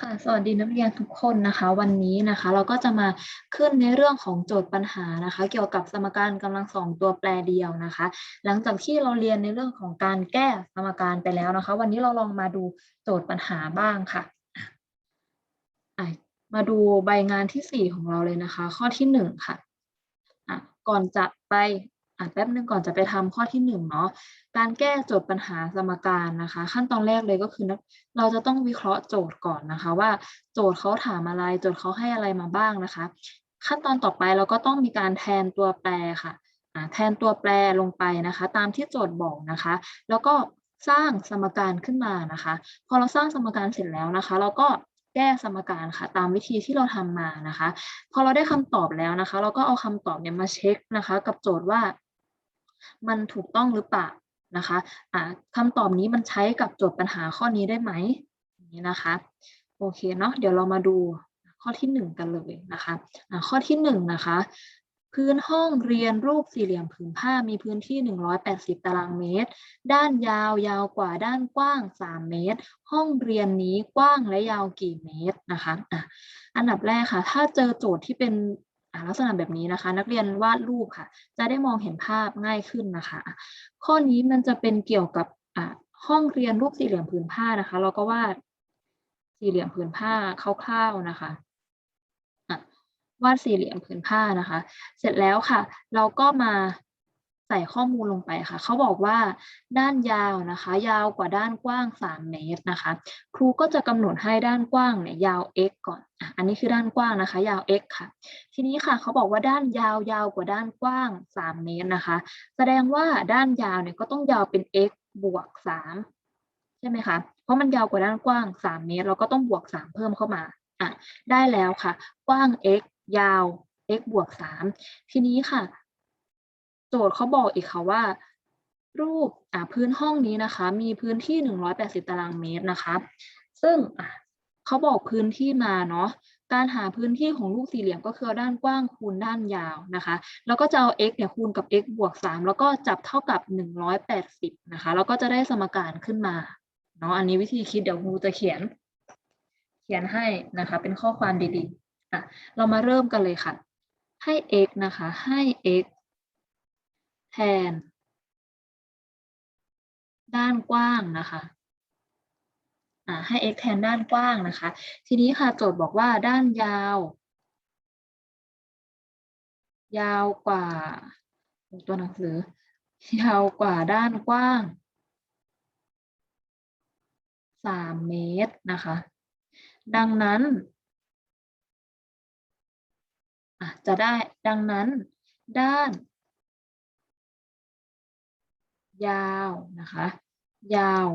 ค่ะ สวัสดีนักเรียนทุกคนนะคะ วันนี้นะคะ เราก็จะมาขึ้นในเรื่องของโจทย์ปัญหานะคะ เกี่ยวกับสมการกำลังสองตัวแปรเดียวนะคะ หลังจากที่เราเรียนในเรื่องของการแก้สมการไปแล้วนะคะ วันนี้เราลองมาดูโจทย์ปัญหาบ้างค่ะ มาดูใบงานที่สี่ของเราเลยนะคะ ข้อที่หนึ่งค่ะก่อนจะไป อะแป๊บนึงก่อนจะไปทำข้อที่หนึ่งเนาะการแก้โจทย์ปัญหาสมการนะคะ ขั้นตอนแรกเลยก็คือนักเราจะต้องวิเคราะห์โจทย์ก่อนนะคะ ว่าโจทย์เขาถามอะไรโจทย์เขาให้อะไรมาบ้างนะคะ ขั้นตอนต่อไปเราก็ต้องมีการแทนตัวแปรค่ะอะแทนตัวแปรลงไปนะคะ ตามที่โจทย์บอกนะคะ แล้วก็สร้างสมการขึ้นมานะคะ พอเราสร้างสมการเสร็จแล้วนะคะ เราก็แก้สมการค่ะ ตามวิธีที่เราทำมานะคะ พอเราได้คำตอบแล้วนะคะ เราก็เอาคำตอบเนี่ยมาเช็คนะคะ กับโจทย์ว่า มันถูกต้องหรือเปล่านะคะอ่าคำตอบนี้มันใช้กับโจทย์ปัญหาข้อนี้ได้ไหมนี้นะคะ โอเคเนาะเดี๋ยวเรามาดูข้อที่หนึ่งกันเลยนะคะอ่าข้อที่หนึ่งนะคะพื้นห้องเรียนรูปสี่เหลี่ยมผืนผ้ามีพื้นที่ 180 ตารางเมตร ด้านยาวยาวกว่าด้านกว้าง 3 เมตร ห้องเรียนนี้กว้างและยาวกี่เมตรนะคะอะอันดับแรกค่ะ ถ้าเจอโจทย์ที่เป็น ลักษณะแบบนี้นะคะ นักเรียนวาดรูปค่ะ จะได้มองเห็นภาพง่ายขึ้นนะคะ ข้อนี้มันจะเป็นเกี่ยวกับห้องเรียนรูปสี่เหลี่ยมผืนผ้านะคะ เราก็วาดสี่เหลี่ยมผืนผ้าคร่าวๆนะคะะวาดสี่เหลี่ยมผืนผ้านะคะ เสร็จแล้วค่ะ เราก็มา ใส่ข้อมูลลงไปค่ะ เขาบอกว่าด้านยาวนะคะ ยาวกว่าด้านกว้าง 3 เมตรนะคะ ครูก็จะกำหนดให้ด้านกว้างเนี่ยยาว x ก่อนอะอันนี้คือด้านกว้างนะคะ ยาว x ค่ะ ทีนี้ค่ะเขาบอกว่าด้านยาวยาวกว่าด้านกว้าง 3 เมตรนะคะ แสดงว่าด้านยาวเนี่ยก็ต้องยาวเป็น x บวก 3 ใช่ไหมคะ เพราะมันยาวกว่าด้านกว้าง 3 เมตร เราก็ต้องบวก 3 เพิ่มเข้ามาอะได้แล้วค่ะ กว้าง x ยาว x บวก 3 ทีนี้ค่ะ จทย์เขาบอกอีกค่ะว่า รูปอะพื้นห้องนี้นะคะ มีพื้นที่ 180 ตารางเมตรนะคะ ซึ่งอะเขาบอกพื้นที่มาเนาะการหาพื้นที่ของลูกสี่เหลี่ยมก็คือด้านกว้างคูณด้านยาวนะคะ แล้วก็จะเอา x เนี่ยคูณกับ x บวก 3 แล้วก็จับเท่ากับ 180 นะคะ แล้วก็จะได้สมการขึ้นมา เนาะ อันนี้วิธีคิดเดี๋ยวครูจะเขียน เขียนให้นะคะ เป็นข้อความดีๆอะเรามาเริ่มกันเลยค่ะ ให้ x นะคะ ให้ x แทน ด้านกว้างนะคะให้ x แทนด้านกว้างนะคะ ทีนี้ค่ะโจทย์บอกว่าด้านยาว ยาวกว่า ตัวหนังสือ ยาวกว่าด้านกว้าง3เมตรนะคะ ดังนั้นจะได้ดังนั้น ด้าน ยาวนะคะ ยาว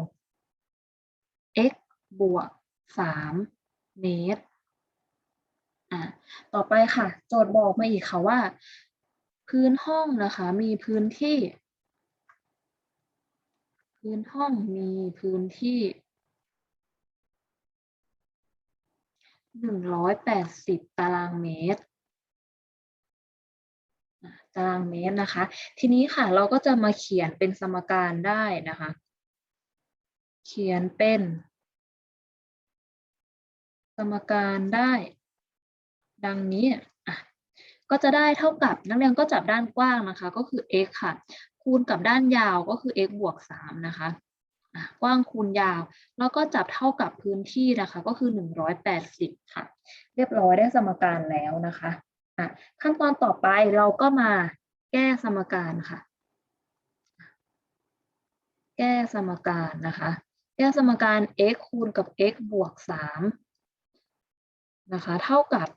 x บวก 3 เมตร อะ ต่อไปค่ะ โจทย์บอกมาอีกค่ะว่า พื้นห้องนะคะมีพื้นที่ พื้นห้องมีพื้นที่180ตารางเมตร ตารางเมตรนะคะ ทีนี้ค่ะเราก็จะมาเขียนเป็นสมการได้นะคะ เขียนเป็น สมการได้ ดังนี้อะก็จะได้เท่ากับนักเรียนก็จับด้านกว้างนะคะ ก็คือ x ค่ะ คูณกับด้านยาวก็คือ x บวก 3 นะคะอะกว้างคูณยาว แล้วก็จับเท่ากับพื้นที่นะคะ ก็คือ 180 ค่ะ เรียบร้อยได้สมการแล้วนะคะ อะขั้นตอนต่อไปเราก็มาแก้สมการค่ะ แก้สมการนะคะ แก้สมการ x คูณกับ x บวก3นะคะ เท่ากับ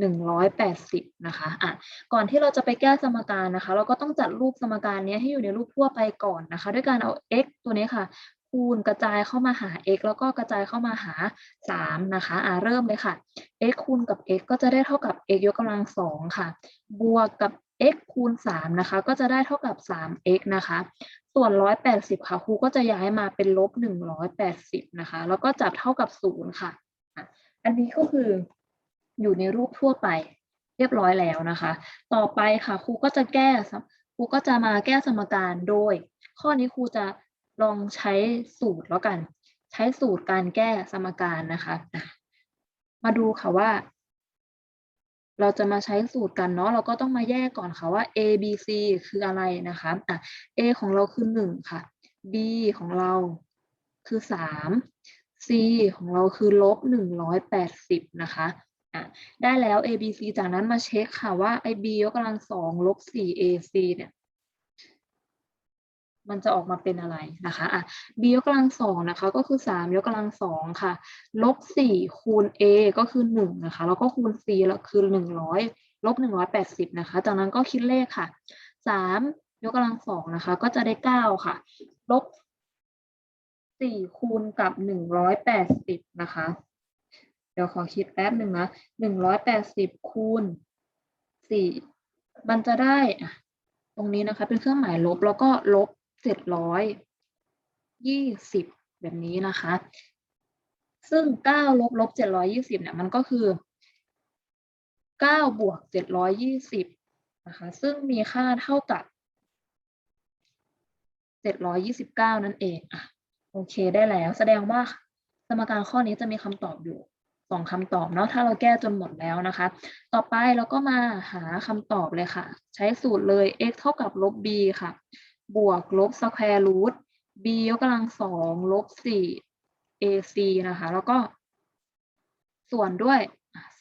180นะคะอะก่อนที่เราจะไปแก้สมการนะคะ เราก็ต้องจัดรูปสมการนี้ให้อยู่ในรูปทั่วไปก่อนนะคะ ด้วยการเอา x ตัวนี้ค่ะ คูณกระจายเข้ามาหา x แล้วก็กระจายเข้ามาหา 3 นะคะอะเริ่มเลยค่ะ x คูณกับ x ก็จะได้เท่ากับ x ยกกำลังสองค่ะ บวกกับ x คูณ3นะคะ ก็จะได้เท่ากับ 3x นะคะ ส่วน 180 ค่ะครูก็จะย้ายมาเป็นลบ 180 นะคะ แล้วก็จับเท่ากับ 0 ค่ะ อันนี้ก็คืออยู่ในรูปทั่วไปเรียบร้อยแล้วนะคะ ต่อไปค่ะครูก็จะแก้ครูก็จะมาแก้สมการโดย ข้อนี้ครูจะลองใช้สูตรแล้วกัน ใช้สูตรการแก้สมการนะคะ มาดูค่ะว่า เราจะมาใช้สูตรกันเนาะเราก็ต้องมาแยกก่อนค่ะว่า a b c คืออะไรนะคะอะ a ของเราคือหนึ่งค่ะ b ของเราคือสาม c ของเราคือลบหนึ่งร้อยแปดสิบนะคะอะได้แล้ว a b c จากนั้นมาเช็คค่ะว่าไอ b ยกกำลังสองลบสี่ a c เนี่ย มันจะออกมาเป็นอะไรนะคะอะ b ยกกำลังสองนะคะ ก็คือสามยกกำลังสองค่ะ ลบสี่คูณ a ก็คือหนึ่งนะคะ แล้วก็คูณ c แล้วคือหนึ่งร้อยลบหนึ่งร้อยแปดสิบนะคะ จากนั้นก็คิดเลขค่ะสามยกกำลังสองนะคะ ก็จะได้เก้าค่ะ ลบสี่คูณกับหนึ่งร้อยแปดสิบนะคะ เดี๋ยวขอคิดแป๊บหนึ่งนะหนึ่งร้อยแปดสิบคูณสี่มันจะได้ตรงนี้นะคะ เป็นเครื่องหมายลบแล้วก็ลบ เจ็ดร้อยยี่สิบแบบนี้นะคะ ซึ่งเก้าลบลบเจ็ดร้อยี่สิบเนี่ยมันก็คือเก้าบวกเจ็ดร้อยี่สิบนะคะ ซึ่งมีค่าเท่ากับเจ็ดร้อยี่สิบเก้านั่นเองอะโอเคได้แล้วแสดงว่าสมการข้อนี้จะมีคำตอบอยู่สองคำตอบเนาะถ้าเราแก้จนหมดแล้วนะคะ ต่อไปเราก็มาหาคำตอบเลยค่ะ ใช้สูตรเลย x เท่ากับลบ b ค่ะ บวกลบสแควร์รูท b ยกกำลังสองลบสี่ ac นะคะ แล้วก็ ส่วนด้วย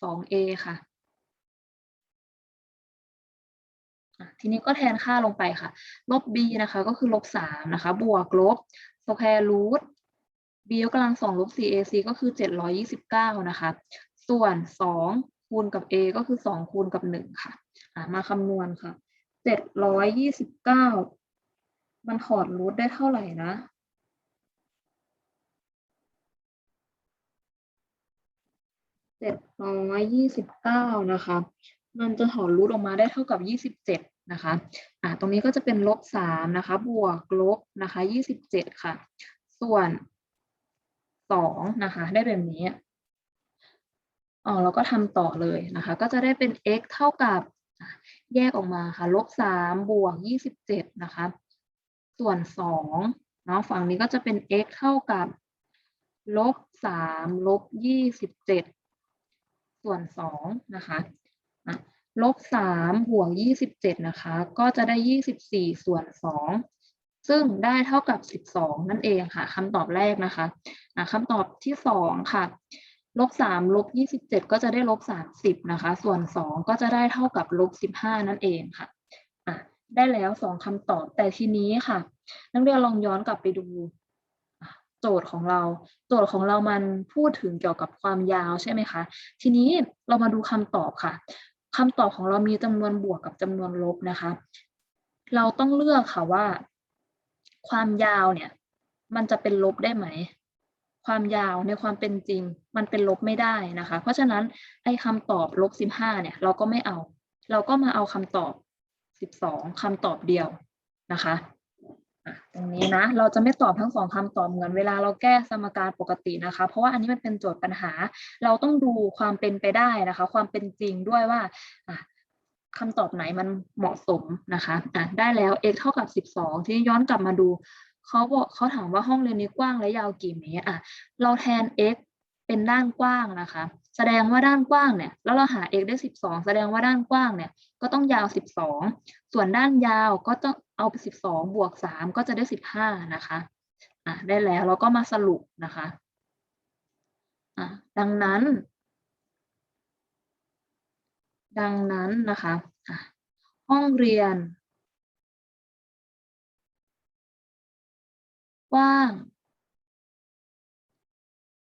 สอง a ค่ะ ทีนี้ก็แทนค่าลงไปค่ะ ลบ b นะคะ ก็คือลบสามนะคะ บวกลบสแควร์รูท b ยกกำลังสองลบสี่ ac ก็คือเจ็ดร้อยี่สิบเก้านะคะ ส่วนสองคูณกับ a ก็คือสองคูณกับหนึ่งค่ะอะมาคำนวณค่ะเจ็ดร้อยยี่สิบเก้า มันถอดรูทได้เท่าไหร่นะ เจ็ดร้อยยี่สิบเก้านะคะ มันจะถอนรูทออกมาได้เท่ากับยี่สิบเจ็ดนะคะ อ่า ตรงนี้ก็จะเป็นลบสามนะคะ บวกลบนะคะยี่สิบเจ็ดค่ะ ส่วนสองนะคะ ได้แบบนี้อ๋อเราก็ทำต่อเลยนะคะ ก็จะได้เป็น x เท่ากับแยกออกมาค่ะ ลบสามบวกยี่สิบเจ็ดนะคะ ส่วนสองเนาะฝั่งนี้ก็จะเป็น x เท่ากับลบสามลบยี่สิบเจ็ดส่วนสองนะคะลบสามบวกยี่สิบเจ็ดนะคะ ก็จะได้ยี่สิบสี่ส่วนสองซึ่งได้เท่ากับสิบสองนั่นเองค่ะคำตอบแรกนะคะะคำตอบที่สองค่ะลบสามลบยี่สิบเจ็ดก็จะได้ลบสามสิบนะคะ ส่วนสองก็จะได้เท่ากับลบสิบห้านั่นเองค่ะ ได้แล้วสองคำตอบ แต่ทีนี้ค่ะ นักเรียนลองย้อนกลับไปดู โจทย์ของเรา โจทย์ของเรามันพูดถึงเกี่ยวกับความยาวใช่ไหมคะ ทีนี้เรามาดูคำตอบค่ะคำตอบของเรามีจำนวนบวกกับจำนวนลบนะคะ เราต้องเลือกค่ะว่า ความยาวเนี่ย มันจะเป็นลบได้ไหมความยาวในความเป็นจริง มันเป็นลบไม่ได้นะคะ เพราะฉะนั้นไอ้คำตอบลบสิบห้าเนี่ย เราก็ไม่เอา เราก็มาเอาคำตอบ สิบสองคำตอบเดียวนะคะตรงนี้นะเราจะไม่ตอบทั้งสองคำตอบเหมือนเวลาเราแก้สมการปกตินะคะ เพราะว่าอันนี้มันเป็นโจทย์ปัญหา เราต้องดูความเป็นไปได้นะคะ ความเป็นจริงด้วยว่าคำตอบไหนมันเหมาะสมนะคะะได้แล้ว x เท่ากับสิบสองที่ย้อนกลับมาดูเขาบอกเขาถามว่าห้องเรียนนี้กว้างและยาวกี่เมตรอะเราแทน x เป็นด้านกว้างนะคะ แสดงว่าด้านกว้างเนี่ยแล้วเราหา x ได้สิบสองแสดงว่าด้านกว้างเนี่ยก็ต้องยาวสิบสองส่วนด้านยาวก็ต้องเอาไปสิบสองบวกสามก็จะได้สิบห้านะคะอะได้แล้วเราก็มาสรุปนะคะอะดังนั้น ดังนั้นนะคะอะห้องเรียน กว้าง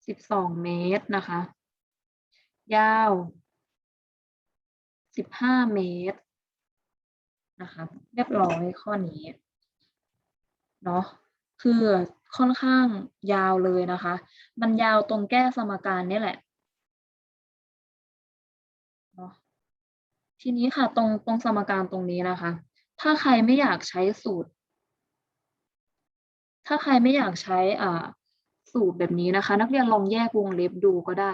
สิบสองเมตรนะคะ ยาวสิบห้าเมตรนะคะเรียบร้อยข้อนี้เนาะคือค่อนข้างยาวเลยนะคะ มันยาวตรงแก้สมการนี่แหละเนาะทีนี้ค่ะตรงตรงสมการตรงนี้นะคะ ถ้าใครไม่อยากใช้สูตร ถ้าใครไม่อยากใช้อ่าสูตรแบบนี้นะคะ นักเรียนลองแยกวงเล็บดูก็ได้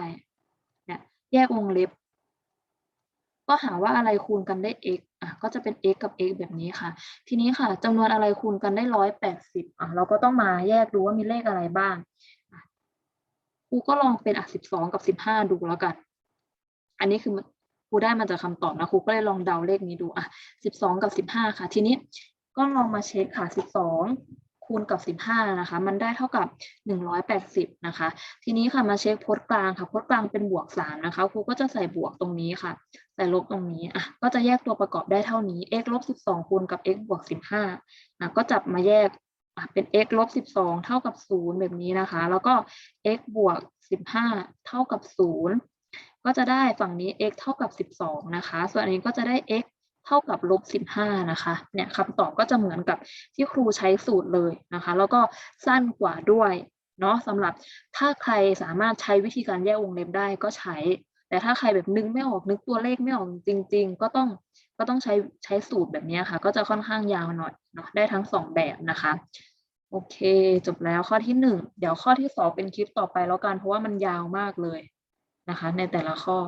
แยกวงเล็บ ก็หาว่าอะไรคูณกันได้ x อะก็จะเป็น x กับ x แบบนี้ค่ะ ทีนี้ค่ะจำนวนอะไรคูณกันได้ร้อยแปดสิบอะเราก็ต้องมาแยกดูว่ามีเลขอะไรบ้างครูก็ลองเป็นอะสิบสองกับสิบห้าดูแล้วกัน อันนี้คือครูได้มาจากคำตอบนะครูก็เลยลองเดาเลขนี้ดูอะสิบสองกับสิบห้าค่ะ ทีนี้ก็ลองมาเช็คค่ะสิบสอง คูณกับสิบห้านะคะ มันได้เท่ากับหนึ่งร้อยแปดสิบนะคะ ทีนี้ค่ะมาเช็คพจน์กลางค่ะพจน์กลางเป็นบวกสามนะคะ ครูก็จะใส่บวกตรงนี้ค่ะ ใส่ลบตรงนี้ อะ ก็จะแยกตัวประกอบได้เท่านี้ x ลบสิบสองคูณกับ x บวกสิบห้านะก็จับมาแยกอะเป็น x ลบสิบสองเท่ากับศูนย์แบบนี้นะคะ แล้วก็ x บวกสิบห้าเท่ากับศูนย์ก็จะได้ฝั่งนี้ x เท่ากับสิบสองนะคะ ส่วนอันนี้ก็จะได้ x เท่ากับลบสิบห้านะคะเนี่ยคำตอบก็จะเหมือนกับที่ครูใช้สูตรเลยนะคะ แล้วก็สั้นกว่าด้วยเนาะสำหรับถ้าใครสามารถใช้วิธีการแยกวงเล็บได้ก็ใช้ แต่ถ้าใครแบบนึกไม่ออกนึกตัวเลขไม่ออกจริง ๆ ก็ต้องก็ต้องใช้ใช้สูตรแบบนี้ค่ะ ก็จะค่อนข้างยาวหน่อยเนาะได้ทั้งสองแบบนะคะโอเค จบแล้วข้อที่หนึ่งเดี๋ยวข้อที่สองเป็นคลิปต่อไปแล้วกันเพราะว่ามันยาวมากเลยนะคะ ในแต่ละข้อ